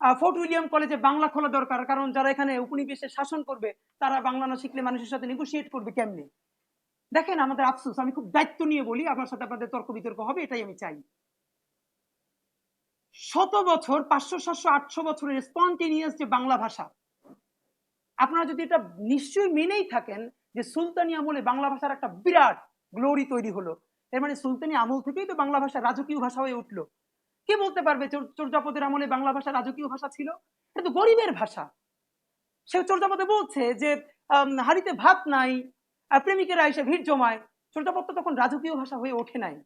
Fort William কলেজে বাংলা খোলা দরকার, কারণ যারা এখানে উপনিবেশে শাসন করবে, তারা বাংলা না শিখলে মানুষের সাথে নেগোসিয়েট করবে কেমনি? দেখেন, আমাদের আফসোস, আমি খুব দায়িত্ব নিয়ে বলি, আপনার সাথে আপনাদের তর্ক বিতর্ক হবে, এটাই আমি চাই। শত বছর, পাঁচশো, সাতশো, আটশো বছরের স্পন্টেনিয়াস যে বাংলা ভাষা, আপনারা যদি এটা নিশ্চয়ই মেনেই থাকেন যে সুলতানি আমলে বাংলা ভাষার একটা বিরাট গ্লোরি তৈরি হলো, এর মানে সুলতানি আমল থেকেই তো বাংলা ভাষা রাজকীয় ভাষা হয়ে উঠল। কে বলতে পারবে চর্যাপদের আমলে বাংলা ভাষা রাজকীয় ভাষা ছিল? এটা তো গরিবের ভাষা। সে চর্যাপদে বলছে যে হাড়িতে ভাত নাই প্রেমিকেরা এসে ভিড় জমায়। চর্যাপদ তো তখন রাজকীয় ভাষা হয়ে ওঠে নাই।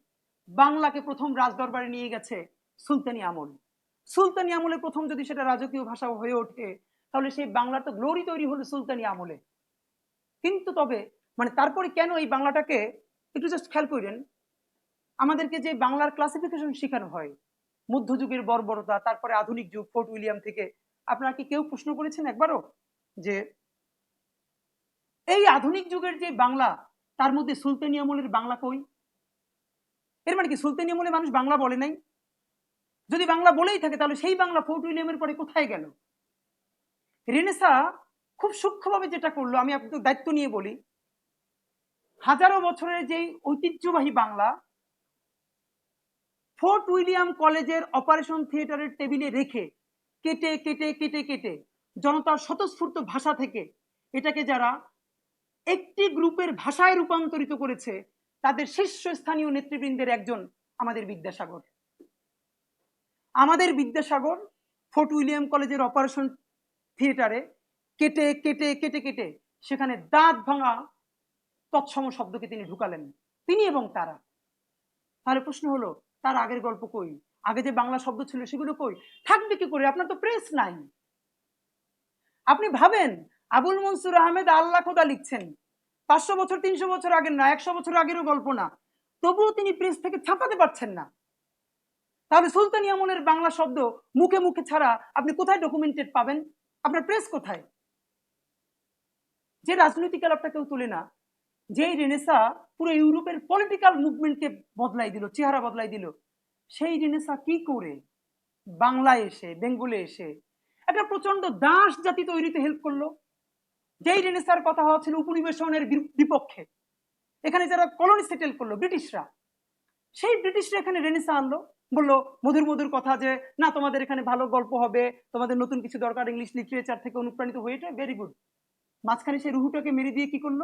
বাংলাকে প্রথম রাজদরবারে নিয়ে গেছে সুলতানি আমল। সুলতানি আমলে প্রথম যদি সেটা রাজকীয় ভাষা হয়ে ওঠে, তাহলে সেই বাংলার তো গ্লোরি তৈরি হলো সুলতানি আমলে। কিন্তু তবে মানে তারপরে কেন এই বাংলাটাকে, একটু জাস্ট খেয়াল করেন, আমাদেরকে যে বাংলার ক্লাসিফিকেশন শেখানো হয় মধ্যযুগের বর্বরতা, তারপরে আধুনিক যুগ, ফোর্ট উইলিয়াম থেকে। আপনারা কি কেউ প্রশ্ন করেছেন একবারও? যে এই আধুনিক যুগের যে বাংলা, তার মধ্যে সুলতানি আমলের বাংলা কই? এর মানে কি সুলতানি আমলে মানুষ বাংলা বলে নাই? যদি বাংলা বলেই থাকে, তাহলে সেই বাংলা ফোর্ট উইলিয়ামের পরে কোথায় গেল? রেনেসা খুব সূক্ষ্মভাবে যেটা করল, আমি আপনাদের দায়িত্ব নিয়ে বলি। হাজারো বছরের যে ঐতিহ্যবাহী বাংলা ফোর্ট উইলিয়াম কলেজের অপারেশন থিয়েটারের টেবিলে রেখে কেটে কেটে কেটে কেটে জনতার স্বতঃস্ফূর্ত ভাষা থেকে এটাকে যারা একটি গ্রুপের ভাষায় রূপান্তরিত করেছে, তাদের শীর্ষস্থানীয় নেতৃবৃন্দের একজন আমাদের বিদ্যাসাগর। আমাদের বিদ্যাসাগর ফোর্ট উইলিয়াম কলেজের অপারেশন থিয়েটারে কেটে কেটে কেটে কেটে সেখানে দাঁত ভাঙা তৎসম শব্দকে তিনি ঢুকালেন, তিনি এবং তারা। তাহলে প্রশ্ন হলো তার আগের গল্প কই? আগে যে বাংলা শব্দ ছিল সেগুলো কই? থাকবে কি করে? আপনার তো প্রেস নাই। আপনি ভাবেন, আবুল মনসুর আহমেদ আল্লাহ খোদা লিখছেন। পাঁচশো বছর, তিনশো বছর আগের না, একশো বছর আগেরও গল্প না। তবুও তিনি প্রেস থেকে ছাপাতে পারছেন না। তাহলে সুলতানি আমলের বাংলা শব্দ মুখে মুখে ছাড়া আপনি কোথায় ডকুমেন্টেড পাবেন? আপনার প্রেস কোথায়? যে রাজনৈতিক আলাপটা কেউ তুলে না যে রেনেসা পুরো ইউরোপের পলিটিক্যাল মুভমেন্টকে বদলাই দিল, চেহারা বদলাই দিল, সেই রেনেসা কি করে? বাংলায় এসে, বেঙ্গলে এসে একটা প্রচণ্ড দাস জাতি তৈরিতে হেল্প করল। যেই রেনেসার কথা হওয়া ছিল উপনিবেশনের বিপক্ষে। এখানে যারা কলোনি সেটেল করল, ব্রিটিশরা, সেই ব্রিটিশরা এখানে রেনেসা আনলো। বলল, মধুর মধুর কথা যে, না, তোমাদের এখানে ভালো গল্প হবে, তোমাদের নতুন কিছু দরকার ইংলিশ লিটারেচার থেকে অনুপ্রাণিত হয়ে, এটা ভেরি গুড মাঝখানে সেই রুহুটাকে মেরে দিয়ে কি করল?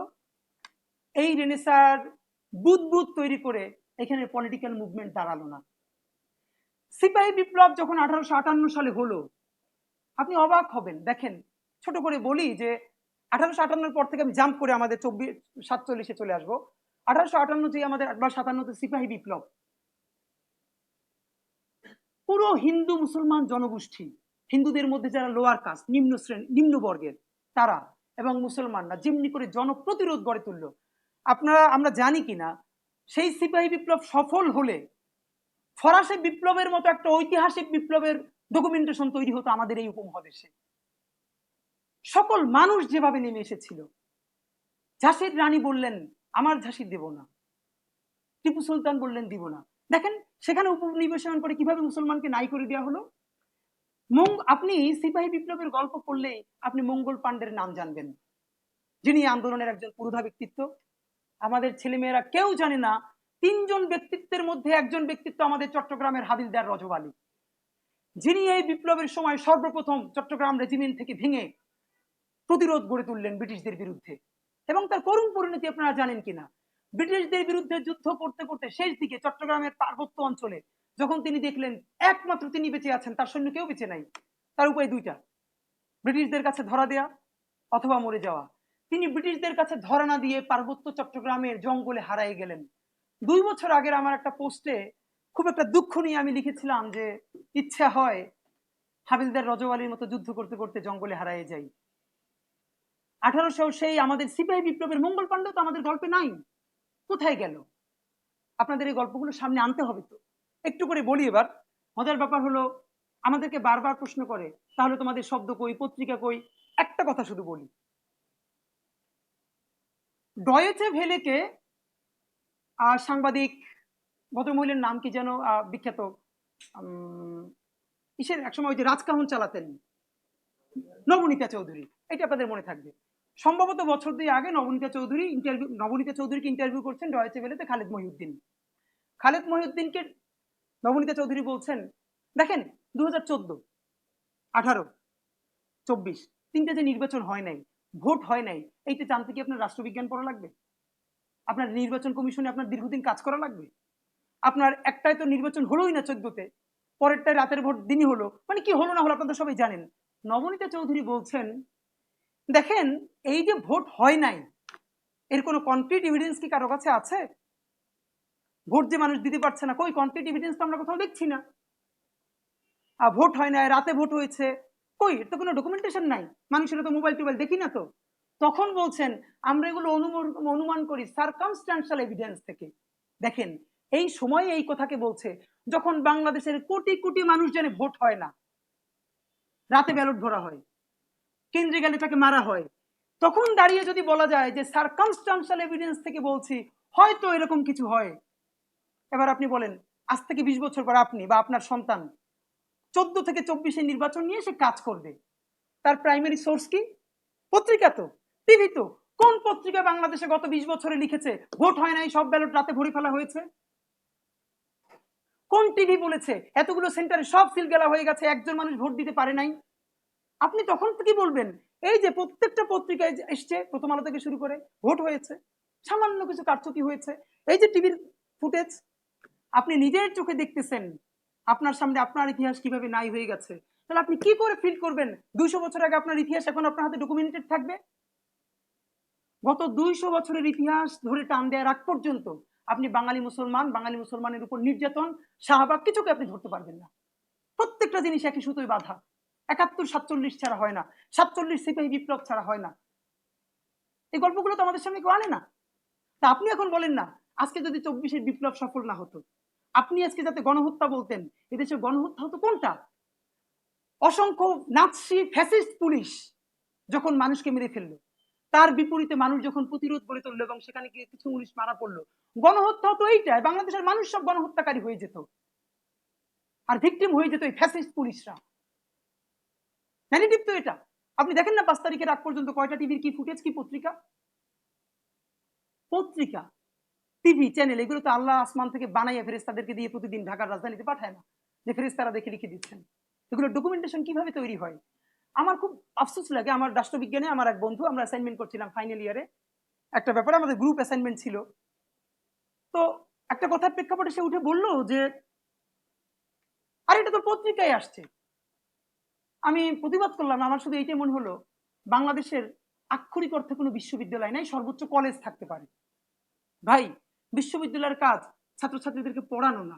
এই রেনেসার বুধ তৈরি করে এখানে পলিটিক্যাল মুভমেন্ট দাঁড়াল না। সিপাহী বিপ্লব যখন আঠারোশো আটান্ন সালে হলো, আপনি অবাক হবেন। দেখেন, ছোট করে বলি যে আঠারোশো আটান্নর পর থেকে আমি জাম্প করে আমাদের চব্বিশ, সাতচল্লিশে চলে আসব। আঠারোশো আটান্ন যে আমাদের বা সাতান্নতে সিপাহী বিপ্লব, পুরো হিন্দু মুসলমান জনগোষ্ঠী, হিন্দুদের মধ্যে যারা লোয়ার কাস্ট নিম্ন শ্রেণি, নিম্ন বর্গের, তারা এবং মুসলমানরা যেমনি করে জনপ্রতিরোধ গড়ে তুললো আপনারা, আমরা জানি কিনা, সেই সিপাহী বিপ্লব সফল হলে ফরাসি বিপ্লবের মতো একটা ঐতিহাসিক বিপ্লবের ডকুমেন্টেশন তৈরি হতো আমাদের এই উপমহাদেশে। সকল মানুষ যেভাবে নেমে এসেছিল, ঝাঁসির রানী বললেন, আমার ঝাঁসি দেব না। টিপু সুলতান বললেন, দিব না। দেখেন, সেখানে উপনিবেশন করে কীভাবে মুসলমানকে নাই করে দেওয়া হলো? আপনি সিপাহী বিপ্লবের গল্প করলে আপনি মঙ্গল পাণ্ডের নাম জানবেন, যিনি আন্দোলনের একজন পুরোধা ব্যক্তিত্ব। আমাদের ছেলেমেয়েরা কেউ জানে না, তিনজন ব্যক্তিত্বের মধ্যে একজন ব্যক্তিত্ব আমাদের চট্টগ্রামের হাবিলদার রজব আলী। যিনি এই বিপ্লবের সময় সর্বপ্রথম চট্টগ্রাম রেজিমেন্ট থেকে ভেঙে প্রতিরোধ গড়ে তুললেন ব্রিটিশদের বিরুদ্ধে। এবং তার করুণ পরিণতি আপনারা জানেন কিনা? ব্রিটিশদের বিরুদ্ধে যুদ্ধ করতে করতে শেষ দিকে চট্টগ্রামের পার্বত্য অঞ্চলে যখন তিনি দেখলেন একমাত্র তিনি বেঁচে আছেন, তার সৈন্য কেউ বেঁচে নাই, তার উপায় দুইটা। ব্রিটিশদের কাছে ধরা দেয়া অথবা মরে যাওয়া। তিনি ব্রিটিশদের কাছে ধরা না দিয়ে পার্বত্য চট্টগ্রামের জঙ্গলে হারাই গেলেন। দুই বছর আগের আমার একটা পোস্টে খুব একটা দুঃখ নিয়ে আমি লিখেছিলাম যে, ইচ্ছা হয় হাবিলদার রজওয়ালির মতো যুদ্ধ করতে করতে জঙ্গলে হারাই যাই। আঠারোশো সেই আমাদের সিপাহী বিপ্লবের মঙ্গল পাণ্ডব তো আমাদের গল্পে নাই। কোথায় গেল? আপনাদের এই গল্পগুলো সামনে আনতে হবে তো। একটু করে বলি এবার। মজার ব্যাপার হলো, আমাদেরকে বারবার প্রশ্ন করে, তাহলে তোমাদের শব্দ কই, পত্রিকা কই? একটা কথা শুধু বলি। ডয়েচে ভেলেকে সাংবাদিক ভদ্রমহিলার নাম কি যেন বিখ্যাত ইসের একসময় ওই যে রাজকাহন চালাতেন নবনীতা চৌধুরী, এটা আপনাদের মনে থাকবে। সম্ভবত বছর দুই আগে নবনীতা চৌধুরী ইন্টারভিউ নবনীতা চৌধুরীকে ইন্টারভিউ করছেন ডয়েচে বেলেতে খালেদ মহিউদ্দিন। খালেদ মহিউদ্দিনকে নবনীতা চৌধুরী বলছেন, দেখেন দু হাজার চোদ্দ, আঠারো, চব্বিশ, তিনটে যে নির্বাচন হয় নাই ভোট হয় নাই, এইটা জানতে কি আপনার রাষ্ট্রবিজ্ঞান পড়া লাগবে? আপনার নির্বাচন কমিশনে আপনার দীর্ঘদিন কাজ করা লাগবে? আপনার একটাই তো নির্বাচন হলোই না চোদ্দতে পরেরটায় রাতের ভোট দিনই হলো। মানে কি হলো না হলো আপনারা সবাই জানেন। নবনীতা চৌধুরী বলছেন, দেখেন, এই যে ভোট হয় নাই, এর কোনো কনক্রিট এভিডেন্স কি কারও কাছে আছে? ভোট যে মানুষ দিতে পারছে না, কই কনক্রিট এভিডেন্স তো আমরা কোথাও দেখছি না। আর ভোট হয় না রাতে ভোট হয়েছে কই? এর তো কোনো ডকুমেন্টেশন নাই। মানুষের তো মোবাইল টোবাইল দেখি না তো। তখন বলছেন, আমরা এগুলো অনুমান করি সার্কামস্ট্যান্সিয়াল এভিডেন্স থেকে। দেখেন, এই সময় এই কথাকে বলছে, যখন বাংলাদেশের কোটি কোটি মানুষ জানে ভোট হয় না, রাতে ব্যালট ভরা হয়, কেন্দ্রে গেলে তাকে মারা হয়, তখন দাঁড়িয়ে যদি বলা যায় যে সার্কামস্টান্সিয়াল এভিডেন্স থেকে বলছি, হয়তো এরকম কিছু হয়। এবার আপনি বলেন, আজ থেকে বিশ বছর পর আপনি বা আপনার সন্তান চোদ্দ থেকে চব্বিশে নির্বাচন নিয়ে সে কাজ করবে। তার প্রাইমারি সোর্স কি? পত্রিকা তো টিভি তো। কোন পত্রিকা বাংলাদেশে গত বিশ বছরে লিখেছে, ভোট হয় নাই, সব ব্যালট রাতে ভরে ফেলা হয়েছে কোন টিভি বলেছে, এতগুলো সেন্টারে সব সিল গেলা হয়ে গেছে, একজন মানুষ ভোট দিতে পারে নাই আপনি তখন কি বলবেন? এই যে প্রত্যেকটা পত্রিকায় এসছে, প্রথম আলো থেকে শুরু করে ভোট হয়েছে, সামান্য কিছু কারচুপি হয়েছে। এই যে টিভির ফুটেজ আপনি নিজের চোখে দেখতেছেন আপনার সামনে আপনার ইতিহাস কীভাবে নাই হয়ে গেছে? তাহলে আপনি কি করে ফিল করবেন? দুইশো বছর আগে আপনার ইতিহাস এখন আপনার হাতে ডকুমেন্টেড থাকবে? গত দুইশো বছরের ইতিহাস ধরে টান দেওয়ার আগ পর্যন্ত আপনি বাঙালি মুসলমান, বাঙালি মুসলমানের উপর নির্যাতন শাহবাগ কিছুকে আপনি ধরতে পারবেন না। প্রত্যেকটা জিনিস একই সুতোয় বাধা। একাত্তর, সাতচল্লিশ ছাড়া হয় না। সাতচল্লিশ সিপাহী বিপ্লব ছাড়া হয় না। এই গল্পগুলো তো আমাদের সামনে কেউ আনে না। তা আপনি এখন বলেন না, আজকে যদি চব্বিশের বিপ্লব সফল না হতো আপনি আজকে যাতে গণহত্যা বলতেন এদেশে গণহত্যা হতো কোনটা? অসংখ্য নাৎসি ফ্যাসিস্ট পুলিশ যখন মানুষকে মেরে ফেলল, তার বিপরীতে মানুষ যখন প্রতিরোধ গড়ে তুললো এবং সেখানে গিয়ে কিছু পুলিশ মারা পড়ল, গণহত্যা হতো এইটাই, বাংলাদেশের মানুষ সব গণহত্যাকারী হয়ে যেত। আর ভিকটিম হয়ে যেত এই ফ্যাসিস্ট পুলিশরা। ন্যারেটিভ তো এটা। আপনি দেখেন না পাঁচ তারিখের আগ পর্যন্ত কয়টা টিভির কি ফুটেজ, কি পত্রিকা? পত্রিকা। টিভি চ্যানেল এগুলো তো আল্লাহ আসমান থেকে বানাইয়া ফেরেস্তাদেরকে দিয়ে প্রতিদিন ঢাকার রাজধানীতে পাঠায় না, যে ফেরেস্তারা দেখে লিখে দিচ্ছেন। এগুলো ডকুমেন্টেশন কীভাবে তৈরি হয়? আমার খুব আফসোস লাগে, আমার রাষ্ট্রবিজ্ঞানে আমার এক বন্ধু, আমরা অ্যাসাইনমেন্ট করছিলাম ফাইনাল ইয়ারে একটা ব্যাপারে আমাদের গ্রুপ অ্যাসাইনমেন্ট ছিল। তো একটা কথার প্রেক্ষাপটে সে উঠে বলল যে, আর, এটা তো পত্রিকায় আসছে। আমি প্রতিবাদ করলাম, আমার শুধু এইটাই মনে হলো, বাংলাদেশের আক্ষরিক অর্থে কোনো বিশ্ববিদ্যালয় নাই, সর্বোচ্চ কলেজ থাকতে পারে। ভাই বিশ্ববিদ্যালয়ের কাজ ছাত্রছাত্রীদেরকে পড়ানো না।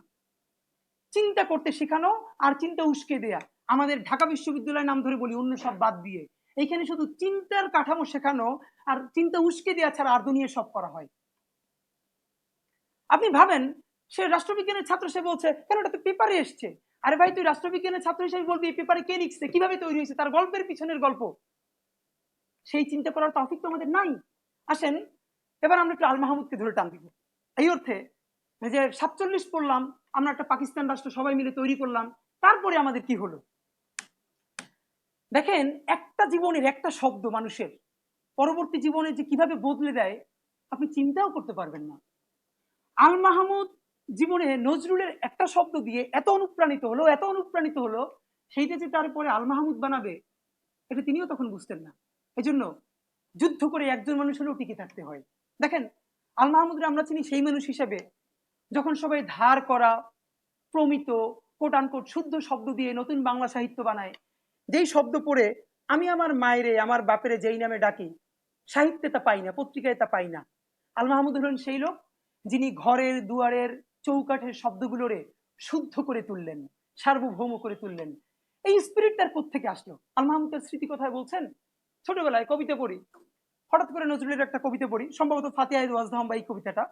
চিন্তা করতে শেখানো আর চিন্তা উস্কে দেয়া। আমাদের ঢাকা বিশ্ববিদ্যালয়ের নাম ধরে বলি, অন্য সব বাদ দিয়ে। এইখানে শুধু চিন্তার কাঠামো শেখানো আর চিন্তা উস্কে দেওয়া ছাড়া আর দুনিয়া সব করা হয়। আপনি ভাবেন, সে রাষ্ট্রবিজ্ঞানের ছাত্র সে বলছে, কেন ওটা তো পেপারে এসছে? আরে ভাই, তুই রাষ্ট্রবিজ্ঞানের ছাত্র হিসেবে বলবি, এই পেপারে কে লিখছে? কীভাবে তৈরি হয়েছে? তার গল্পের পিছনের গল্প। সেই চিন্তা করার তফিক তো আমাদের নাই। আসেন, এবার আমরা একটু আল মাহমুদকে ধরে টান দিব। এই অর্থে যে সাতচল্লিশ পড়লাম, আমরা একটা পাকিস্তান রাষ্ট্র সবাই মিলে তৈরি করলাম, তারপরে আমাদের কি হলো? দেখেন, একটা জীবনের একটা শব্দ মানুষের পরবর্তী জীবনে যে কীভাবে বদলে দেয়, আপনি চিন্তাও করতে পারবেন না। আল মাহমুদ জীবনে নজরুলের একটা শব্দ দিয়ে এত অনুপ্রাণিত হলো, এত অনুপ্রাণিত হলো, সেইটা যে তারপরে আল মাহমুদ বানাবে, এটা তিনিও তখন বুঝতেন না। এই জন্য যুদ্ধ করে একজন মানুষ হলেও টিকে থাকতে হয়। দেখেন আল মাহমুদরা আমরা চিনি সেই মানুষ হিসেবে। যখন সবাই ধার করা, প্রমিত কোটানকোট শুদ্ধ শব্দ দিয়ে নতুন বাংলা সাহিত্য বানায়, যেই শব্দ পড়ে, আমি আমার মায়েরে, আমার বাপেরে যেই নামে ডাকি, সাহিত্যে তা পাই না, পত্রিকায় তা পাই না। আল মাহমুদ হলেন সেই লোক যিনি ঘরের দুয়ারের চৌকাঠের শব্দগুলোরে শুদ্ধ করে তুললেন, সার্বভৌম করে তুললেন। এই স্পিরিট তার থেকে আসলো? আল মাহমুদের স্মৃতি কথায় বলছেন? ছোটবেলায় কবিতা পড়ি। হঠাৎ করে নজরুলের একটা কবিতা পড়ি, সম্ভবত ফাতিয়া ওয়াজদাহম বা এই কবিতাটা।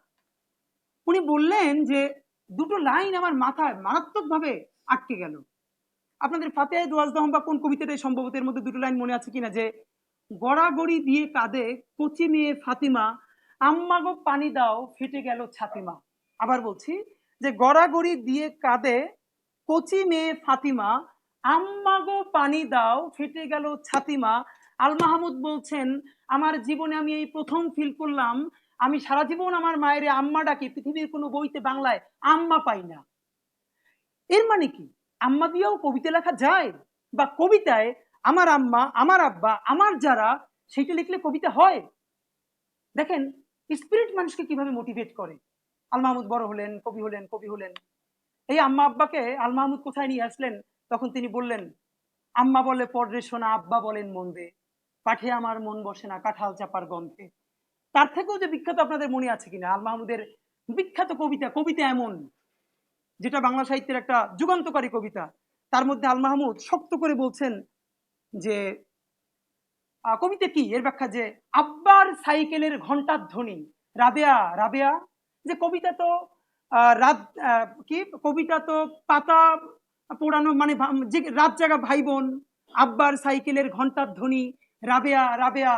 উনি বললেন যে, দুটো লাইন আমার মাথায় মারাত্মকভাবে আটকে গেল। আপনাদের ফাতিয়া ওয়াজদাহম বা কোন কবিতাটাই সম্ভবত এর মধ্যে দুটো লাইন মনে আছে কিনা? যে, গড়াগড়ি দিয়ে কাঁদে কচি মেয়ে ফাতিমা, আম্মা গো পানি দাও, ফেটে গেল ছাতিমা। আবার বলছি যে, গড়াগড়ি দিয়ে কাঁদে কচি মেয়ে ফাতিমা, আম্মা গো পানি দাও, ফেটে গেল ছাতিমা। আল মাহমুদ বলছেন আমার জীবনে আমি এই প্রথম ফিল করলাম, আমি সারা জীবন আমার মায়ের আম্মা ডাকি, পৃথিবীর কোনো বইতে বাংলায় আম্মা পাই না। এর মানে কি? আম্মা দিয়েও কবিতা লেখা যায় বা কবিতায় আমার আম্মা, আমার আব্বা, আমার যারা, সেইটা লিখলে কবিতা হয়। দেখেন স্পিরিট মানুষকে কীভাবে মোটিভেট করে? আল মাহমুদ বড় হলেন, কবি হলেন কবি হলেন। এই আম্মা আব্বাকে আল মাহমুদ কোথায় নিয়ে আসলেন? তখন তিনি বললেন, আম্মা বলে পড়রে শোনা আব্বা বলেন মন দে পাঠে আমার মন বসে না, কাঁঠাল চাপার গন্ধে। তার থেকেও যে বিখ্যাত আপনাদের মনে আছে কিনা, আল মাহমুদের বিখ্যাত কবিতা কবিতা এমন, যেটা বাংলা সাহিত্যের একটা যুগান্তকারী কবিতা। তার মধ্যে আল মাহমুদ শক্ত করে বলছেন যে কবিতা কি? এর ব্যাখ্যা যে, আব্বার সাইকেলের ঘণ্টার ধ্বনি। রাবেয়া রাবেয়া, যে কবিতা তো রাত কি? কবিতা তো পাতা পোড়ানো মানে রাত জাগা ভাই বোন, আব্বার সাইকেলের ঘণ্টার ধ্বনি। রাবেয়া রাবেয়া,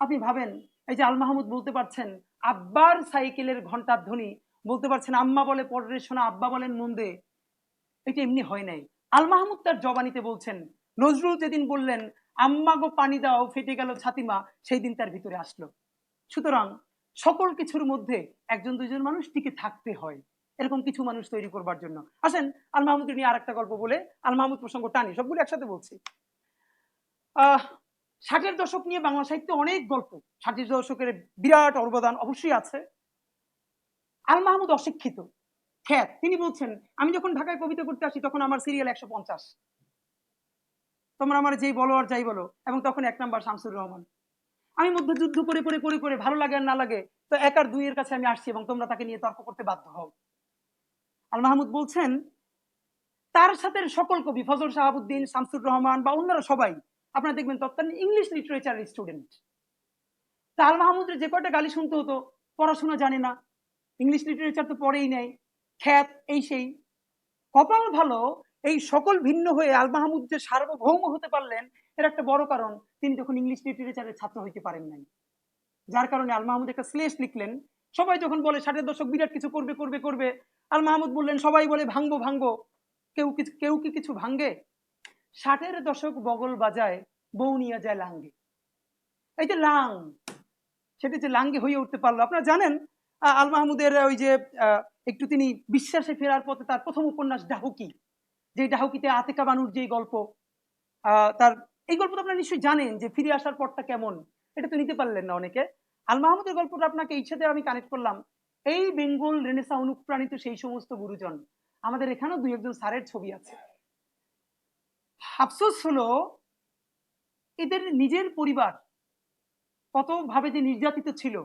আপনি ভাবেন, এই যে আল মাহমুদ বলতে পারছেন, আব্বার সাইকেলের ঘণ্টার ধ্বনি, বলতে পারছেন, আম্মা বলে পরের শোনা আব্বা বলেন মন্দে। এটা এমনি হয় নাই। আল মাহমুদ তার জবানিতে বলছেন, নজরুল যেদিন বললেন, আম্মা গো পানি দাও, ফেটে গেল ছাতিমা, সেই দিন তার ভিতরে আসলো। সুতরাং সকল কিছুর মধ্যে একজন দুজন মানুষ টিকে থাকতে হয়। এরকম কিছু মানুষ তৈরি করবার জন্য। আসেন, আল মাহমুদ নিয়ে আর একটা গল্প বলে আল মাহমুদ প্রসঙ্গ টানি, সবগুলো একসাথে বলছি। আহ ষাটের দশক নিয়ে বাংলা সাহিত্যে অনেক গল্প। ষাটের দশকের বিরাট অবদান অবশ্যই আছে। আল মাহমুদ অশিক্ষিত। খ্যাত। তিনি বলছেন, আমি যখন ঢাকায় কবিতা করতে আসি, তখন আমার সিরিয়াল একশো পঞ্চাশ। তোমরা আমার যেই বলো আর যাই বলো। এবং তখন এক নাম্বার শামসুর রহমান। আমি মধ্যে যুদ্ধ করে করে করে করে, ভালো লাগে আর না লাগে, তো এক আর দুইয়ের কাছে আমি আসছি এবং তোমরা তাকে নিয়ে তর্ক করতে বাধ্য হও। আল মাহমুদ বলছেন, তার সাথে সকল কবি, ফজল শাহাবুদ্দিন, শামসুর রহমান বা অন্যরা সবাই আপনারা দেখবেন তৎকালীন ইংলিশ লিটারেচার স্টুডেন্ট তা আল মাহমুদের যে কয়টা গালি শুনতে হতো, পড়াশোনা জানে না। ইংলিশ লিটারেচার তো পড়েই নেই খ্যাত, এই সেই। কপাল ভালো, এই সকল ভিন্ন হয়ে আল মাহমুদ যে সার্বভৌম হতে পারলেন, এর একটা বড় কারণ, তিনি তখন ইংলিশ লিটারেচারের ছাত্র হইতে পারেন নাই। যার কারণে আল মাহমুদ একটা শ্লেষ লিখলেন। সবাই যখন বলে, ষাটের দশক বিরাট কিছু করবে করবে করবে। আল মাহমুদ বললেন, সবাই বলে, ভাঙবো ভাঙবো। কেউ কিছু কেউ কি কিছু ভাঙ্গে ষাটের দশক বগল বাজায় বউ নিয়ে যায় লাঙ্গে। এই যে লাং, সেটা যে লাঙ্গে হয়ে উঠতে পারল। আপনারা জানেন আল মাহমুদের ওই যে একটু তিনি বিশ্বাসে ফেরার পথে তার প্রথম উপন্যাস ডাহুকি। যে ডাহুকিতে আতেকা বানুর যে গল্প তার, এই গল্পটা আপনারা নিশ্চয়ই জানেন যে ফিরে আসার পরটা কেমন। এটা তো নিতে পারলেন না অনেকে। আল মাহমুদের গল্পটা আপনাকে এই সাথে আমি কানেক্ট করলাম। এই বেঙ্গল রেনেসা অনুপ্রাণিত সেই সমস্ত গুরুজন। আমাদের এখানেও দুই একজন স্যারের ছবি আছে। আফসোস হলো, এদের নিজের পরিবার কত ভাবে যে নির্যাতিত ছিল।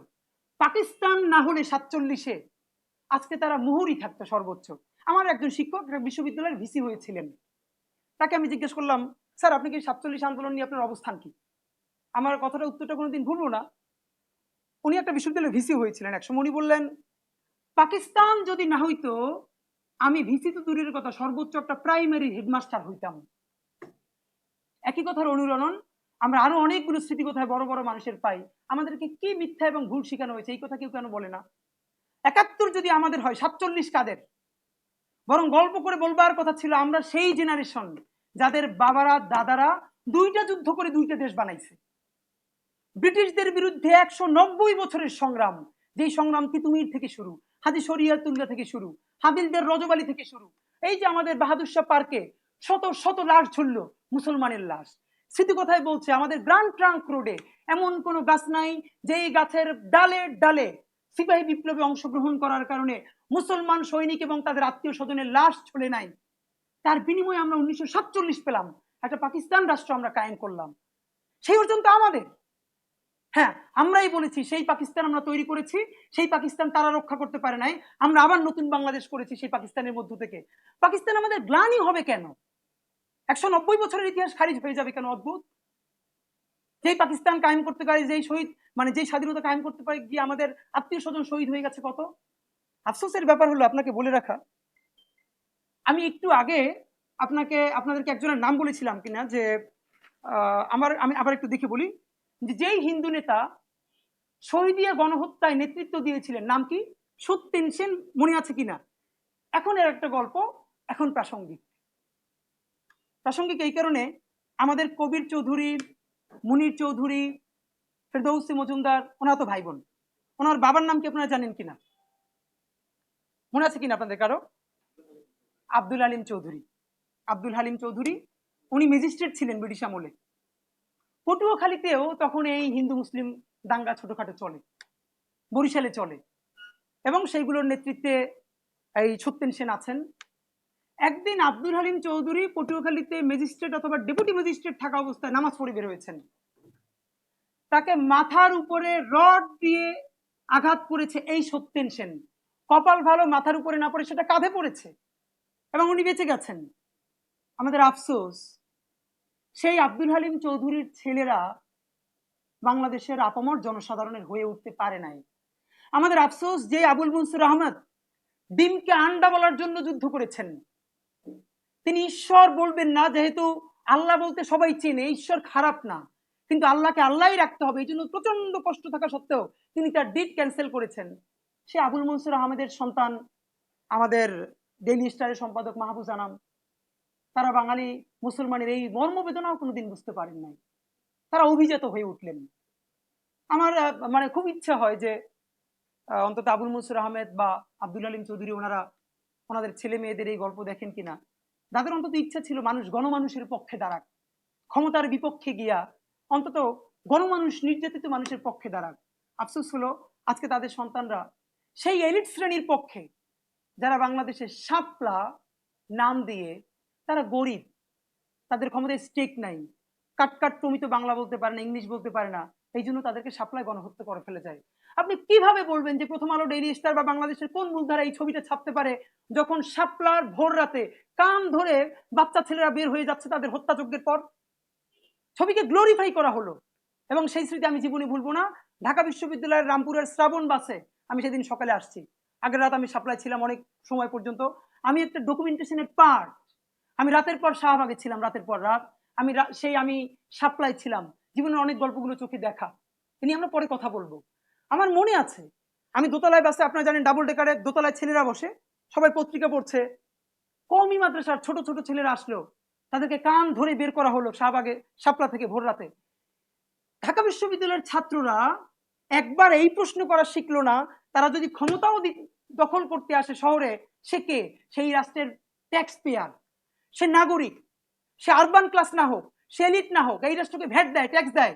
পাকিস্তান না হলে সাতচল্লিশে আজকে তারা মুহুরি থাকতো সর্বোচ্চ। আমার একজন শিক্ষক বিশ্ববিদ্যালয়ের ভিসি হয়েছিলেন। তাকে আমি জিজ্ঞেস করলাম, স্যার, আপনি কি সাতচল্লিশ আন্দোলন নিয়ে আপনার অবস্থান কি? আমার কথাটা উত্তরটা কোনোদিন ভুলবো না। উনি একটা বিশ্ববিদ্যালয়ের ভিসি হয়েছিলেন একসময়। উনি বললেন, পাকিস্তান যদি না হইতো, আমি ভিসি তো দূরের কথা, সর্বোচ্চ একটা প্রাইমারি হেডমাস্টার হইতাম। একই কথার অনুরণন, আমরা আরও অনেকগুলো স্মৃতি কোথায় বড় বড় মানুষের পাই। আমাদেরকে কি মিথ্যা এবং ভুল শেখানো হয়েছে? এই কথা কেউ কেন বলে না। একাত্তর যদি আমাদের হয়, সাতচল্লিশ কাদের? বরং গল্প করে বলবার কথা ছিল আমরা সেই জেনারেশন যাদের বাবারা, দাদারা দুইটা যুদ্ধ করে দুইটা দেশ বানাইছে। ব্রিটিশদের বিরুদ্ধে একশো নব্বই বছরের সংগ্রাম, যেই সংগ্রাম তিতুমির থেকে শুরু, হাজি শরিয়াতুল্লাহ থেকে শুরু, হাবিলদের রজবালি থেকে শুরু। এই যে আমাদের বাহাদুর শাহ পার্কে শত শত লাশ ঝুলল মুসলমানের লাশ। স্মৃতি কথায় বলছে, আমাদের গ্রান্ড ট্রাঙ্ক রোডে এমন কোনো গাছ নাই, যেই গাছের ডালে ডালে সিপাহী বিপ্লবে অংশগ্রহণ করার কারণে মুসলমান সৈনিক এবং তাদের আত্মীয় স্বজনের লাশ ছড়ে নাই। তার বিনিময়ে আমরা উনিশশো সাতচল্লিশ পেলাম, একটা পাকিস্তান রাষ্ট্র আমরা কায়েম করলাম। সেই অর্জন তো আমাদের। হ্যাঁ আমরাই বলেছি, সেই পাকিস্তান আমরা তৈরি করেছি, সেই পাকিস্তান তারা রক্ষা করতে পারে নাই, আমরা আবার নতুন বাংলাদেশ করেছি সেই পাকিস্তানের মধ্য থেকে। পাকিস্তান আমাদের গ্লানি হবে কেন? একশো নব্বই বছরের ইতিহাস খারিজ হয়ে যাবে কেন অদ্ভুত? যেই পাকিস্তান কায়েম করতে পারে, যেই শহীদ মানে যেই স্বাধীনতা কায়েম করতে পারে, গিয়ে আমাদের আত্মীয় স্বজন শহীদ হয়ে গেছে কত? আফসোসের ব্যাপার হলো আপনাকে বলে রাখা, আমি একটু আগে আপনাকে, আপনাদেরকে একজনের নাম বলেছিলাম কিনা, যে আমার, আমি আবার একটু দেখে বলি, যে যেই হিন্দু নেতা শহীদিয়া গণহত্যায় নেতৃত্ব দিয়েছিলেন, নাম কি? সত্যেন সেন, মনে আছে কিনা? এখন এর একটা গল্প, এখন প্রাসঙ্গিক। প্রাসঙ্গিক এই কারণে আমাদের কবির চৌধুরী, মুনির চৌধুরী, ফেরদৌসি মজুমদার, ওনারা তো ভাই বোন। ওনার বাবার নাম কি আপনারা জানেন কিনা? মনে আছে কিনা আপনাদের কারও? আব্দুল আলিম চৌধুরী। আব্দুল হালিম চৌধুরী, উনি ম্যাজিস্ট্রেট ছিলেন ব্রিটিশ আমলে। পটুয়াখালীতেও তখন এই হিন্দু মুসলিম দাঙ্গা ছোটখাটো চলে, বরিশালে চলে। এবং সেইগুলোর নেতৃত্বে এই সত্যেন সেন আছেন একদিন আব্দুল হালিম চৌধুরী পটুয়াখালীতে ম্যাজিস্ট্রেট অথবা ডেপুটি ম্যাজিস্ট্রেট থাকা অবস্থায় নামাজ পড়ে বের হয়েছেন তাকে মাথার উপরে রড দিয়ে আঘাত করেছে এই সত্যেন সেন। কপাল ভালো, মাথার উপরে না পড়ে সেটা কাঁধে পড়েছে এবং উনি বেঁচে গেছেন। আমাদের আফসোস, সেই আব্দুল হালিম চৌধুরীর ছেলেরা বাংলাদেশের আপামর জনসাধারণের হয়ে উঠতে পারে নাই। আমাদের আফসোস যে আবুল মনসুর আহমদ ডিমকে আন্ডা বলার জন্য যুদ্ধ করেছেন। তিনি ঈশ্বর বলবেন না, যেহেতু আল্লাহ বলতে সবাই চেনে, ঈশ্বর খারাপ না। কিন্তু আল্লাহকে আল্লাহই রাখতে হবে, এই জন্য প্রচণ্ড কষ্ট থাকা সত্ত্বেও তিনি তার ডিট ক্যান্সেল করেছেন। সে আবুল মনসুর আহমেদের সন্তান, আমাদের ডেইলি স্টারের সম্পাদক মাহবুজ আনাম। তারা বাঙালি মুসলমানের এই মর্মবেদনাও কোনোদিন বুঝতে পারেন নাই। তারা অভিজাত হয়ে উঠলেন। আমার মানে খুব ইচ্ছা হয় যে অন্তত আবুল মনসুর আহমেদ বা আব্দুল আলিম চৌধুরী ওনারা, ওনাদের ছেলে মেয়েদের এই গল্প দেখেন কিনা। তাদের অন্তত ইচ্ছা ছিল মানুষ গণমানুষের পক্ষে দাঁড়াক। ক্ষমতার বিপক্ষে গিয়া অন্তত গণমানুষ নির্যাতিত মানুষের পক্ষে দাঁড়াক। আফসোস হলো আজকে তাদের সন্তানরা সেই এলিট শ্রেণির পক্ষে যারা বাংলাদেশের সাপলা নাম দিয়ে তারা গরিব, তাদের ক্ষমতায় স্টেক নাই। কাট কাট প্রমিত বাংলা বলতে পারে না, ইংলিশ বলতে পারে না। এই জন্য তাদেরকে সাপ্লাই গণহত্যা করে ফেলে যায়। আপনি কীভাবে বলবেন যে প্রথম আলো ডেইলি স্টার বা বাংলাদেশের কোন মূলধারা এই ছবিটা ছাপতে পারে? যখন শাপলার ভোর রাতে কান ধরে বাচ্চা ছেলেরা বের হয়ে যাচ্ছে তাদের হত্যাযজ্ঞের পর, ছবিকে গ্লোরিফাই করা হলো। এবং সেই স্মৃতি আমি জীবনে ভুলবো না। ঢাকা বিশ্ববিদ্যালয়ের রামপুরের শ্রাবণ বাসে আমি সেদিন সকালে আসছি। আগের রাত আমি সাপ্লাই ছিলাম অনেক সময় পর্যন্ত। আমি একটা ডকুমেন্টেশনের পার্ট। আমি রাতের পর শাহবাগে ছিলাম, রাতের পর রাত। আমি সেই আমি সাপ্লাই ছিলাম। জীবনের অনেক গল্পগুলো চোখে দেখা। এ নিয়ে আমরা পরে কথা বলব। আমার মনে আছে, আমি দোতলায় বাসে, আপনারা জানেন ডাবল ডেকারে দোতলায় ছেলেরা বসে, সবাই পত্রিকা পড়ছে। কমই মাদ্রাসার ছোট ছোট ছেলেরা আসলো তাদেরকে কান ধরে বের করা হলো শাহবাগে, শাপলা থেকে ভোর রাতে। ঢাকা বিশ্ববিদ্যালয়ের ছাত্ররা একবার এই প্রশ্ন করা শিখলো না, তারা যদি ক্ষমতাও দখল করতে আসে শহরে, সে কে? সেই রাষ্ট্রের ট্যাক্স পেয়ার সে নাগরিক। সে আরবান ক্লাস না হোক, সে এলিট না হোক, এই রাষ্ট্রকে ভ্যাট দেয় ট্যাক্স দেয়।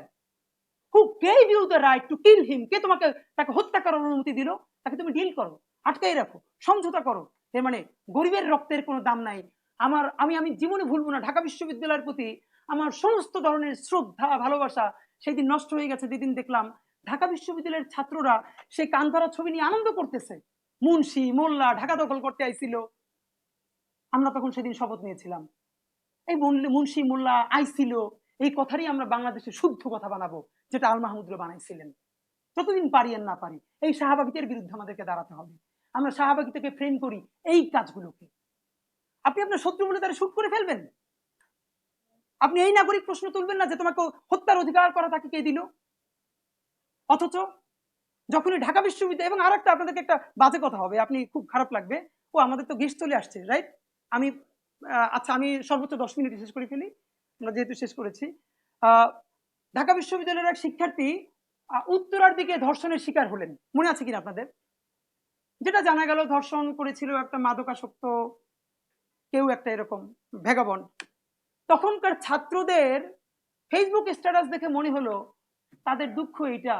Who gave you the right to kill him কে তোমাকে, তাকে হত্যা করার অনুমতি দিল? তাকে তুমি ডিল করো, আটকাই রাখো, সমঝোতা করো। এর মানে গরিবের রক্তের কোনো দাম নাই। আমার, আমি আমি জীবনে ভুলবো না। ঢাকা বিশ্ববিদ্যালয়ের প্রতি আমার সমস্ত ধরনের শ্রদ্ধা, ভালোবাসা সেই দিন নষ্ট হয়ে গেছে। যেদিন দেখলাম ঢাকা বিশ্ববিদ্যালয়ের ছাত্ররা সেই কান্তারা ছবি নিয়ে আনন্দ করতেছে। মুন্সি, মোল্লা ঢাকা দখল করতে আইছিল। আমরা তখন সেদিন শপথ নিয়েছিলাম। এই মুন্সি, মোল্লা আইছিল। এই কথারই আমরা বাংলাদেশে শুদ্ধ কথা বানাবো। যেটা আল মাহমুদুর বানাইছিলেন। যতদিন পারি আর না পারি, এই শাহবাগীদের বিরুদ্ধে আমাদেরকে দাঁড়াতে হবে। আমরা শাহবাগী থেকে ফ্রেম করি এই কাজগুলোকে। আপনি আপনার শত্রু বলে তারা শুট করে ফেলবেন? আপনি এই নাগরিক প্রশ্ন তুলবেন না যে তোমাকে হত্যার অধিকার করা তাকে কে দিল? অথচ যখনই ঢাকা বিশ্ববিদ্যালয় এবং আর একটা আপনাদেরকে একটা বাজে কথা হবে, আপনি খুব খারাপ লাগবে। ও, আমাদের তো গেস্ট চলে আসছে রাইট আমি আচ্ছা আমি সর্বোচ্চ দশ মিনিট শেষ করে ফেলি। আমরা যেহেতু শেষ করেছি। ঢাকা বিশ্ববিদ্যালয়ের এক শিক্ষার্থী উত্তরার দিকে ধর্ষণের শিকার হলেন। মনে আছে কিনা আপনাদের? যেটা জানা গেল, ধর্ষণ করেছিল একটা মাদকাসক্ত, কেউ একটা এরকম ভেগাবন। তখনকার ছাত্রদের ফেসবুক স্ট্যাটাস দেখে মনে হলো, তাদের দুঃখ এটা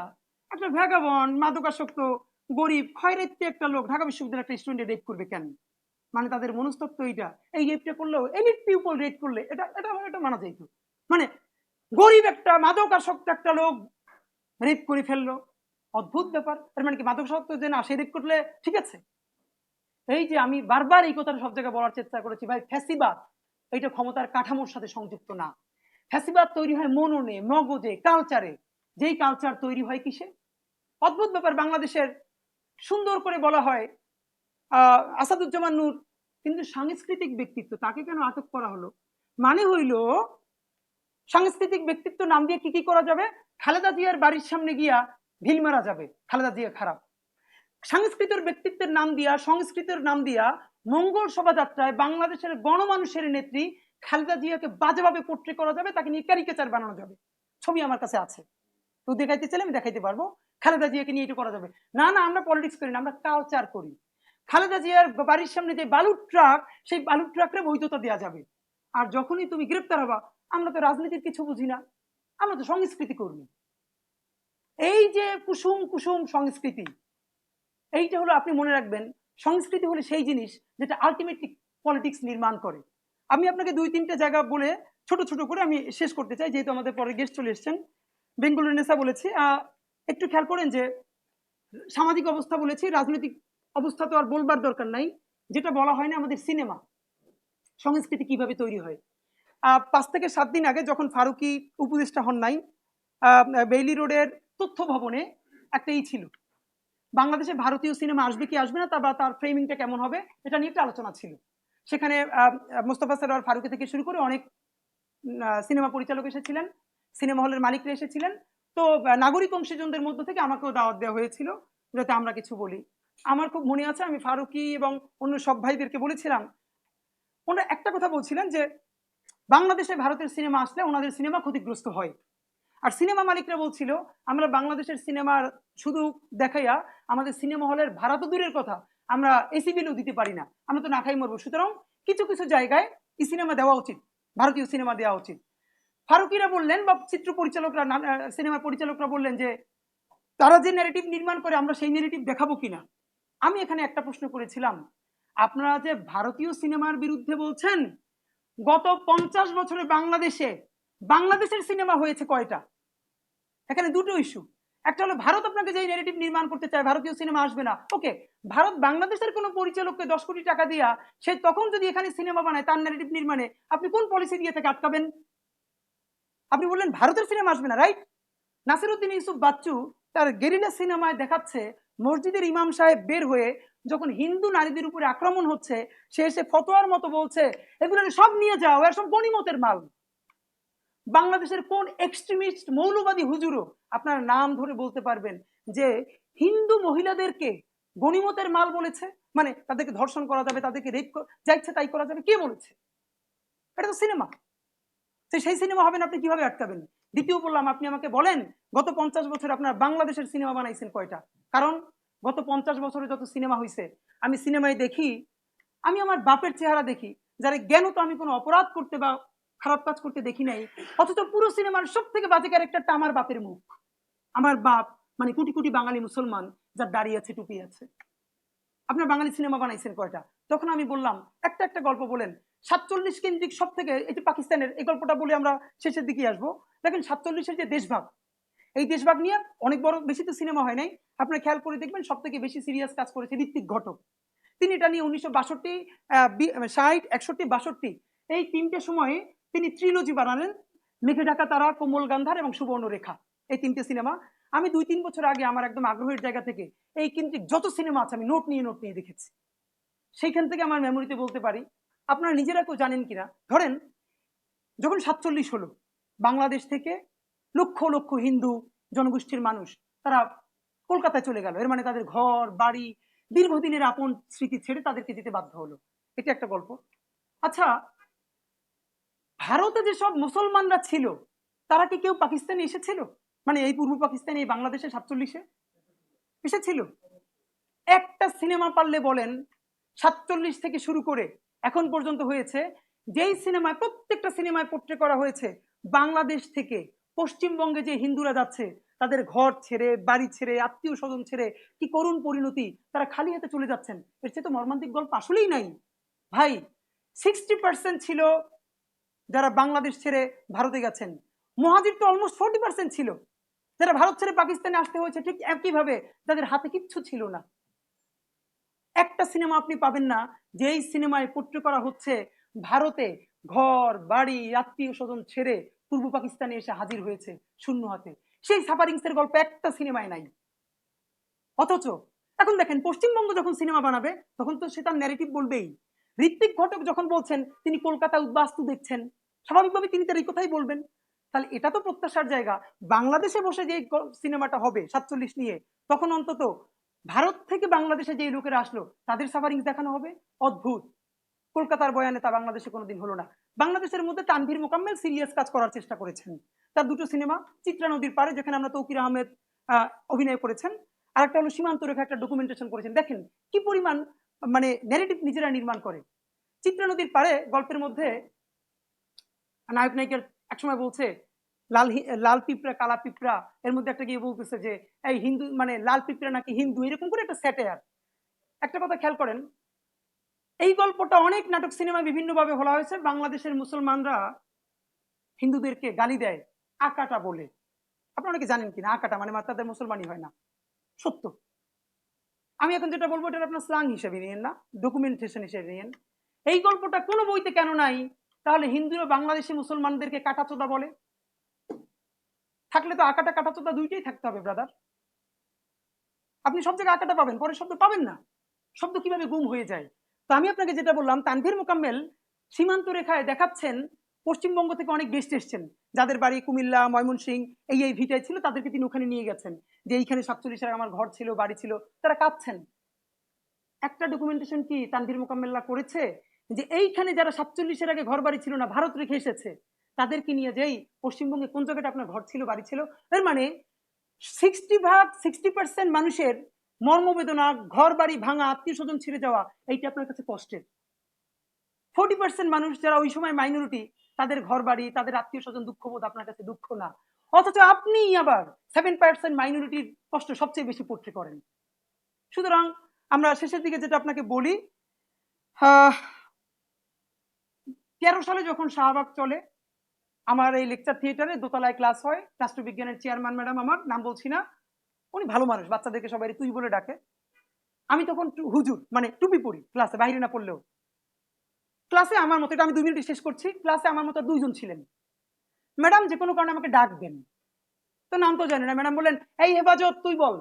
একটা ভেগাবন, মাদকাসক্ত, গরিব খয়রাত্তি একটা লোক ঢাকা বিশ্ববিদ্যালয়ের একটা স্টুডেন্ট রেপ করবে কেন? মানে তাদের মনস্তত্ব এইটা। এই রেপটা করলেও এলিট পিপল রেপ করলে, এটা এটা এটা মানা যাইতো। মানে গরিব একটা মাদকাসক্ত একটা লোক রেপ করে ফেলল। অদ্ভুত ব্যাপার। তার মানে কি মাদকাসক্ত যে না সে রেপ করলে ঠিক আছে। এই যে আমি বারবার এই কথাটা সব জায়গায় বলার চেষ্টা করেছি ভাই ফ্যাসিবাদ এটা ক্ষমতার কাঠামোর সাথে সংযুক্ত না। ফ্যাসিবাদ তৈরি হয় মননে মগজে কালচারে যেই কালচার তৈরি হয় কিসে? অদ্ভুত ব্যাপার। বাংলাদেশের সুন্দর করে বলা হয় আহ, আসাদুজ্জামান নূর কিন্তু সাংস্কৃতিক ব্যক্তিত্ব তাকে কেন আটক করা হলো? মানে হইল সাংস্কৃতিক ব্যক্তিত্ব নাম দিয়ে কি কি করা যাবে? খালেদা জিয়ার বাড়ির সামনে গিয়া ঢিল মারা যাবে। খালেদা জিয়া খারাপ। সাংস্কৃতিক ব্যক্তিত্বের নাম দিয়া, সংস্কৃতির নাম দিয়া মঙ্গল শোভাযাত্রায় বাংলাদেশের গণমানুষের নেত্রী খালেদা জিয়াকে বাজেভাবে পোট্রে করা যাবে, তাকে নিয়ে ক্যারিকেচার বানানো যাবে। ছবি আমার কাছে আছে। তো দেখাইতে চাইলে আমি দেখাইতে পারব। খালেদা জিয়াকে নিয়ে এটা করা যাবে। না না, আমরা পলিটিক্স করি না, আমরা কালচার করি। খালেদা জিয়ার বাড়ির সামনে যে বালুর ট্রাক সেই বালুর ট্রাকরে বৈধতা দেওয়া যাবে। আর যখনই তুমি গ্রেপ্তার হবা আমরা তো রাজনীতির কিছু বুঝি না, আমরা তো সংস্কৃতি কর্মী। এই যে কুসুম কুসুম সংস্কৃতি, এইটা হলো আপনি মনে রাখবেন, সংস্কৃতি হলো সেই জিনিস যেটা আলটিমেটলি পলিটিক্স নির্মাণ করে। আমি আপনাকে দুই তিনটে জায়গা বলে ছোট ছোট করে আমি শেষ করতে চাই, যেহেতু আমাদের পরে গেস্ট চলে এসছেন। বেঙ্গলুরু নেশা বলেছি একটু খেয়াল করেন যে সামাজিক অবস্থা বলেছি, রাজনৈতিক অবস্থা তো আর বলবার দরকার নাই। যেটা বলা হয় না আমাদের সিনেমা, সংস্কৃতি কীভাবে তৈরি হয়। পাঁচ থেকে সাত দিন আগে যখন ফারুকি উপদেষ্টা হন নাই বেইলি রোডের তথ্য ভবনে একটা ই ছিল। বাংলাদেশে ভারতীয় সিনেমা আসবে কি আসবে না বা তার ফ্রেমিংটা কেমন হবে, এটা নিয়ে একটা আলোচনা ছিল। সেখানে মোস্তফা সরোয়ার ফারুকি থেকে শুরু করে অনেক সিনেমা পরিচালক এসেছিলেন, সিনেমা হলের মালিকরা এসেছিলেন। তো নাগরিক অংশীজনদের মধ্য থেকে আমাকেও দাওয়াত দেওয়া হয়েছিল, যাতে আমরা কিছু বলি। আমার খুব মনে আছে আমি ফারুকি এবং অন্য সব ভাইদেরকে বলেছিলাম, ওনারা একটা কথা বলছিলেন যে বাংলাদেশে ভারতের সিনেমা আসলে ওনাদের সিনেমা ক্ষতিগ্রস্ত হয়। আর সিনেমা মালিকরা বলছিল, আমরা বাংলাদেশের সিনেমার শুধু দেখাইয়া আমাদের সিনেমা হলের ভাড়া তো দূরের কথা, আমরা এসি বিলও দিতে পারি না, আমরা তো না খাই মরবো। সুতরাং কিছু কিছু জায়গায় এই সিনেমা দেওয়া উচিত, ভারতীয় সিনেমা দেওয়া উচিত। ফারুকিরা বললেন বা চিত্র পরিচালকরা সিনেমা পরিচালকরা বললেন যে, তারা যে ন্যারেটিভ নির্মাণ করে, আমরা সেই ন্যারেটিভ দেখাবো কিনা? আমি এখানে একটা প্রশ্ন করেছিলাম। আপনারা যে ভারতীয় সিনেমার বিরুদ্ধে বলছেন গত পঞ্চাশ বছরে বাংলাদেশে, বাংলাদেশের সিনেমা হয়েছে কয়টা? এখানে দুটো ইস্যু একটা হলো, ভারত আপনাকে যে নেগেটিভ নির্মাণ করতে চায়, ভারতীয় সিনেমা আসবে না। ওকে ভারত বাংলাদেশের কোনো পরিচালককে দশ কোটি টাকা দিয়া, সে তখন যদি এখানে সিনেমা বানায়, তার নেগেটিভ নির্মাণে আপনি কোন পলিসি দিয়ে থেকে আটকাবেন? আপনি বললেন, ভারতের সিনেমা আসবে না রাইট নাসিরুদ্দিন ইউসুফ বাচ্চু তার গেরিলা সিনেমায় দেখাচ্ছে, মসজিদের ইমাম সাহেব বের হয়ে যখন হিন্দু নারীদের উপরে আক্রমণ হচ্ছে, সে এসে ফতোয়ার মতো বলছে, এগুলো সব নিয়ে যাও, এর সব গণিমতের মাল। বাংলাদেশের কোন এক্সট্রিমিস্ট মৌলবাদী হুজুরও আপনার নাম ধরে বলতে পারবেন যে হিন্দু মহিলাদেরকে গণিমতের মাল বলেছে? মানে তাদেরকে ধর্ষণ করা যাবে, তাদেরকে রেপ যা ইচ্ছে তাই করা যাবে, কে বলেছে? এটা তো সিনেমা। তো সেই সিনেমা হবেন আপনি, কীভাবে আটকাবেন? দ্বিতীয় বললাম, আপনি আমাকে বলেন, গত পঞ্চাশ বছর আপনার বাংলাদেশের সিনেমা বানাইছেন কয়টা? কারণ গত পঞ্চাশ বছরে যত সিনেমা হয়েছে আমি সিনেমায় দেখি, আমি আমার বাপের চেহারা দেখি, যারা জ্ঞান তো আমি কোনো অপরাধ করতে বা খারাপ কাজ করতে দেখি নাই, অথচ পুরো সিনেমার সব থেকে বাজে ক্যারেক্টারটা আমার বাপের মুখ। আমার বাপ মানে কোটি কোটি বাঙালি মুসলমান যার দাঁড়িয়ে আছে, টুপি আছে। আপনার বাঙালি সিনেমা বানাইছেন কয়টা? তখন আমি বললাম, একটা একটা গল্প বলেন। সাতচল্লিশ কেন্দ্রিক সব থেকে যে পাকিস্তানের, এই গল্পটা বলে আমরা শেষের দিকে আসব। দেখেন সাতচল্লিশের যে দেশভাগ এই দেশভাগ নিয়ে অনেক বড়, বেশি তো সিনেমা হয় নাই। আপনার খেয়াল করে দেখবেন সব থেকে বেশি সিরিয়াস কাজ করেছে ঋত্বিক ঘটক। তিনি এটা নিয়ে উনিশশো বাষট্টি ষাট, একষট্টি, বাষট্টি, এই তিনটে সময়ে তিনি ত্রিলজি বানালেন, মেঘে ঢাকা তারা, কোমল গান্ধার এবং সুবর্ণরেখা, এই তিনটে সিনেমা আমি দুই তিন বছর আগে আমার একদম আগ্রহের জায়গা থেকে এই কিন্তু যত সিনেমা আছে আমি নোট নিয়ে নোট নিয়ে দেখেছি। সেইখান থেকে আমার মেমোরিতে বলতে পারি, আপনারা নিজেরা কেউ জানেন কিনা? ধরেন, যখন সাতচল্লিশ হলো, বাংলাদেশ থেকে লক্ষ লক্ষ হিন্দু জনগোষ্ঠীর মানুষ, তারা কলকাতায় চলে গেল। এর মানে তাদের ঘর, বাড়ি, দীর্ঘদিনের আপন স্মৃতি ছেড়ে তাদেরকে যেতে বাধ্য হলো। এটা একটা গল্প। আচ্ছা ভারতে যেসব মুসলমানরা ছিল, তারা কি কেউ পাকিস্তানে এসেছিল? মানে এই পূর্ব পাকিস্তানে, এই বাংলাদেশে সাতচল্লিশে এসেছিল? একটা সিনেমা পারলে বলেন, সাতচল্লিশ থেকে শুরু করে এখন পর্যন্ত হয়েছে, যেই সিনেমায়, প্রত্যেকটা সিনেমায় পোট্রে করা হয়েছে, বাংলাদেশ থেকে পশ্চিমবঙ্গে যে হিন্দুরা যাচ্ছে, তাদের ঘর ছেড়ে, বাড়ি ছেড়ে আত্মীয় স্বজন ছেড়ে কি করুণ পরিণতি তারা খালি হাতে চলে যাচ্ছেন? এর চেয়ে তো মর্মান্তিক গল্প আসলেই নাই। ভাই সিক্সটি পার্সেন্ট ছিল যারা বাংলাদেশ ছেড়ে ভারতে গেছেন। মহাজির তো অলমোস্ট ফোর্টি পার্সেন্ট ছিল। যারা ভারত ছেড়ে পাকিস্তানে আসতে হয়েছে, ঠিক একইভাবে তাদের হাতে কিচ্ছু ছিল না। একটা সিনেমা আপনি পাবেন না, যেই সিনেমায় পোট্রে করা হচ্ছে ভারতে ঘর, বাড়ি আত্মীয় স্বজন ছেড়ে পূর্ব পাকিস্তানে এসে হাজির হয়েছে শূন্য হাতে। সেই সাফারিংস এর গল্প একটা সিনেমায় নাই। অথচ এখন দেখেন, পশ্চিমবঙ্গ যখন সিনেমা বানাবে, তখন তো সে তার ন্যারেটিভ বলবেই। ঋত্বিক ঘটক যখন বলছেন, তিনি কলকাতা উদ্বাস্তু দেখছেন স্বাভাবিকভাবে তিনি তার এই কথাই বলবেন। তাহলে এটা তো প্রত্যাশার জায়গা। বাংলাদেশে বসে যে সিনেমাটা হবে, সাতচল্লিশ নিয়ে, তখন অন্তত ভারত থেকে বাংলাদেশে যে লোকেরা আসলো, তাদের সাফারিংস দেখানো হবে? অদ্ভুত। কলকাতার বয়ানে তা বাংলাদেশে কোনোদিন হলো না। বাংলাদেশের মধ্যে তানভীর মোকাম্মেল সিরিয়াস কাজ করার চেষ্টা করেছেন। তার দুটো সিনেমা চিত্রা নদীর পারে যেখানে আমরা তৌকির আহমেদ অভিনয় করেছেন। আর একটা হলো সীমান্ত রেখা, একটা ডকুমেন্টেশন করেছেন। দেখেন, কি পরিমাণ মানে ন্যারেটিভ নিজেরা নির্মাণ করে। চিত্রা নদীর পারে গল্পের মধ্যে নায়ক নায়িকার একসময় বলছে, লাল লাল পিঁপড়া, কালা পিঁপড়া। এর মধ্যে একটা গিয়ে বলতেছে যে, এই হিন্দু মানে লাল পিঁপড়া নাকি হিন্দু? এরকম করে একটা স্যাটায়ার একটা কথা খেয়াল করেন এই গল্পটা অনেক নাটক সিনেমায় বিভিন্নভাবে বলা হয়েছে। বাংলাদেশের মুসলমানরা হিন্দুদেরকে গালি দেয় আকাটা বলে। আপনারা অনেকে জানেন কিনা? আকাটা মানে তাদের মুসলমানই হয় না। সত্য। আমি এখন যেটা বলব এটা আপনার স্লাং হিসেবে নিয়েন না ডকুমেন্টেশন হিসেবে নিয়েন। এই গল্পটা কোনো বইতে কেন নাই? তাহলে হিন্দুরা বাংলাদেশি মুসলমানদেরকে কাটাচোদা বলে? থাকলে তো আকাটা, কাটাচোদা দুইটাই থাকতে হবে ব্রাদার আপনি সব জায়গায় আকাটা পাবেন, পরের শব্দ পাবেন না। শব্দ কীভাবে গুম হয়ে যায়? তো আমি আপনাকে যেটা বললাম, তানভীর মোকাম্মেল সীমান্ত রেখায় দেখাচ্ছেন, পশ্চিমবঙ্গ থেকে অনেক গেস্ট এসছেন। যাদের বাড়ি কুমিল্লা, ময়মনসিং, এই এই ভিটায় ছিল, তাদেরকে তিনি ওখানে নিয়ে গেছেন। যে এইখানে সাতচল্লিশের আমার ঘর ছিল, বাড়ি ছিল, তারা কাঁদছেন। একটা ডকুমেন্টেশন কি তানভীর মোকাম্মেল্লা করেছে? যে এইখানে যারা সাতচল্লিশের আগে ঘর বাড়ি ছিল না, ভারত রেখে এসেছে, তাদেরকে নিয়ে যেই পশ্চিমবঙ্গে কোন জায়গাটা আপনার ঘর ছিল, বাড়ি ছিল এর মানে সিক্সটি ভাগ সিক্সটি পার্সেন্ট মানুষের মর্মবেদনা ঘর বাড়ি ভাঙা আত্মীয় স্বজন ছেড়ে যাওয়া, এইটা আপনার কাছে কষ্টের। ফোর্টি পার্সেন্ট মানুষ যারা ওই সময় মাইনরিটি তাদের ঘর বাড়ি তাদের আত্মীয় স্বজন দুঃখবোধ আপনার কাছে দুঃখ না। অথচ আপনি আবার সেভেন পার্সেন্ট মাইনরিটির কষ্ট সবচেয়ে বেশি পোট্রে করেন। সুতরাং আমরা শেষের দিকে যেটা আপনাকে বলি তেরো সালে যখন শাহবাগ চলে, আমার এই লেকচার থিয়েটারে দোতলায় ক্লাস হয়, রাষ্ট্রবিজ্ঞানের চেয়ারম্যান ম্যাডাম আমার, নাম বলছি না। উনি ভালো মানুষ, বাচ্চাদেরকে সবাই তুই বলে ডাকে। আমি তখন হুজুর মানে টুপি পরি ক্লাসে বাইরে না পড়লেও। ক্লাসে আমার মতো, এটা আমি দুই মিনিটে শেষ করছি ক্লাসে আমার মতো দুইজন ছিলেন। ম্যাডাম যে কোনো কারণে আমাকে ডাকবেন। তো নাম তো জানি না, ম্যাডাম বললেন, এই হেফাজত, তুই বল।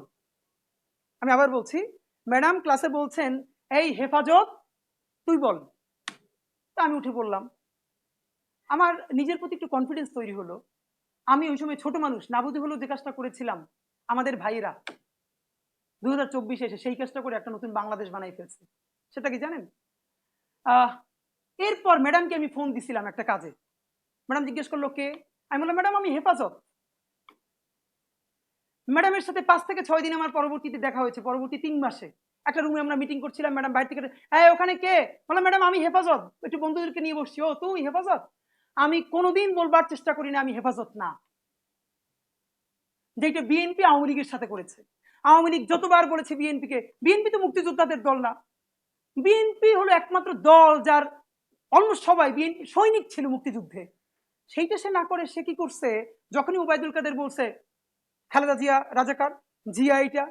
আমি আবার বলছি, ম্যাডাম ক্লাসে বলছেন, এই হেফাজত, তুই বল। তা আমি উঠে বললাম আমার নিজের প্রতি একটু কনফিডেন্স তৈরি হলো। আমি ওই সময় ছোট মানুষ না বুঝে হলেও যে কাজটা করেছিলাম আমাদের ভাইয়েরা দু হাজার চব্বিশে এসে সেই কাজটা করে একটা নতুন বাংলাদেশ বানাই ফেলছে। সেটা কি জানেন? এরপর ম্যাডামকে আমি ফোন দিছিলাম একটা কাজে। ম্যাডাম জিজ্ঞেস করল, কে? আমি বললাম ম্যাডাম আমি হেফাজত। ম্যাডামের সাথে পাঁচ থেকে ছয় দিন আমার পরবর্তীতে দেখা হয়েছে, পরবর্তী তিন মাসে। একটা রুমে আমরা মিটিং করছিলাম ম্যাডাম বাইরে থেকে হ্যাঁ ওখানে কে? বললাম ম্যাডাম আমি হেফাজত। একটু বন্ধুদেরকে নিয়ে বসছি, ও, তুই হেফাজত? আমি কোনোদিন বলবার চেষ্টা করি না, আমি হেফাজত না। যেটা বিএনপি আওয়ামী লীগের সাথে করেছে। আওয়ামী লীগ যতবার বলেছে বিএনপিকে বিএনপি তো মুক্তিযোদ্ধাদের দল না। বিএনপি হলো একমাত্র দল যার অলমোস্ট সবাই বিএনপি সৈনিক ছিল মুক্তিযুদ্ধে। সেইটা সে না করে, সে কি করছে? যখনই ওবায়দুল কাদের বলছে, খালেদা জিয়া রাজাকার, জিয়া এইটা,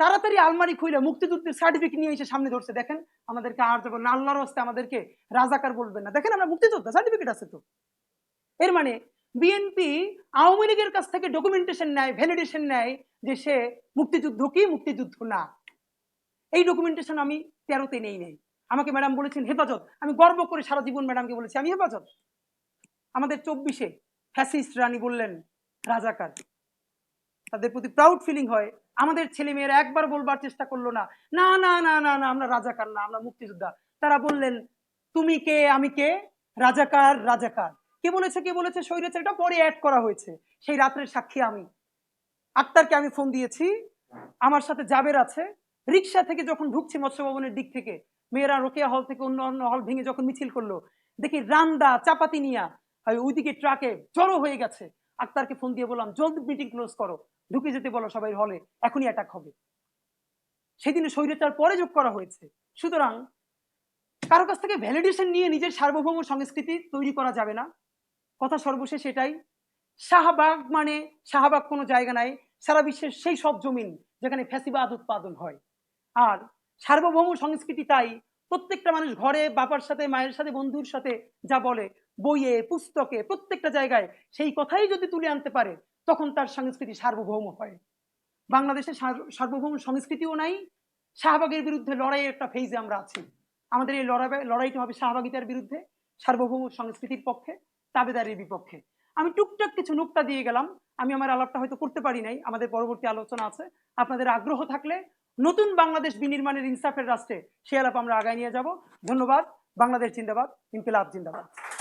তাড়াতাড়ি আলমারি খুলে মুক্তিযুদ্ধের সার্টিফিকেট নিয়ে এসে সামনে ধরছে। দেখেন আমাদেরকে আর যাব না আল্লাহর আমাদেরকে রাজাকার বলবেন না। দেখেন আমরা মুক্তিযোদ্ধা সার্টিফিকেট আছে তো। এর মানে বিএনপি আওয়ামী লীগের কাছ থেকে ডকুমেন্টেশন নেয় ভ্যালিডেশন নেয় যে সে মুক্তিযুদ্ধ কি, মুক্তিযুদ্ধ না। এই ডকুমেন্টেশন আমি তেরোতে নেই নেই আমাকে ম্যাডাম বলেছেন, হেফাজত। আমি গর্ব করে সারা জীবন ম্যাডামকে বলেছি, আমি হেফাজত। আমাদের চব্বিশে ফ্যাসিস্ট রানী বললেন, রাজাকার। তাদের প্রতি প্রাউড ফিলিং হয়। আমাদের ছেলে মেয়েরা একবার বলবার চেষ্টা করল না না না না না না, আমরা রাজাকার না, আমরা মুক্তিযোদ্ধা। তারা বললেন, তুমি কে, আমি কে? রাজাকার রাজাকার। কে বলেছে কে বলেছে স্বৈরাচার এটা পরে অ্যাড করা হয়েছে। সেই রাত্রের সাক্ষী আমি। আক্তারকে আমি ফোন দিয়েছি। আমার সাথে জাবের আছে। রিক্সা থেকে যখন ঢুকছি মৎস্য ভবনের দিক থেকে, মেয়েরা রোকেয়া হল থেকে অন্য অন্য হল ভেঙে যখন মিছিল করল, দেখি রান্দা, চাপাতি নিয়া ওইদিকে ট্রাকে জড়ো হয়ে গেছে। আক্তারকে ফোন দিয়ে বললাম, জলদি মিটিং ক্লোজ করো। ঢুকে যেতে বলো সবাই হলে এখনই অ্যাটাক হবে। সেদিনে স্বৈরাচার পরে যোগ করা হয়েছে। সুতরাং কারও কাছ থেকে ভ্যালিডেশন নিয়ে নিজের সার্বভৌম সংস্কৃতি তৈরি করা যাবে না। কথা সর্বশেষ এটাই। শাহবাগ মানে শাহবাগ কোনো জায়গা নাই, সারা বিশ্বের সেই সব জমিন যেখানে ফ্যাসিবাদ উৎপাদন হয়। আর সার্বভৌম সংস্কৃতি তাই প্রত্যেকটা মানুষ ঘরে বাবার সাথে, মায়ের সাথে, বন্ধুর সাথে যা বলে, বইয়ে, পুস্তকে, প্রত্যেকটা জায়গায় সেই কথাই যদি তুলে আনতে পারে, তখন তার সংস্কৃতি সার্বভৌম হয়। বাংলাদেশে সার- সার্বভৌম সংস্কৃতিও নাই, শাহবাগের বিরুদ্ধে লড়াইয়ের একটা ফেজে আমরা আছি। আমাদের এই লড়াই লড়াইটা হবে শাহবাগিতার বিরুদ্ধে, সার্বভৌম সংস্কৃতির পক্ষে। তাবেদারির বিপক্ষে। আমি টুকটাক কিছু নুকটা দিয়ে গেলাম। আমি আমার আলাপটা হয়তো করতে পারি নাই। আমাদের পরবর্তী আলোচনা আছে। আপনাদের আগ্রহ থাকলে নতুন বাংলাদেশ বিনির্মাণের ইনসাফের রাষ্ট্রে সে আলাপ আমরা আগায় নিয়ে যাব। ধন্যবাদ। বাংলাদেশ জিন্দাবাদ। ইনকিলাব জিন্দাবাদ।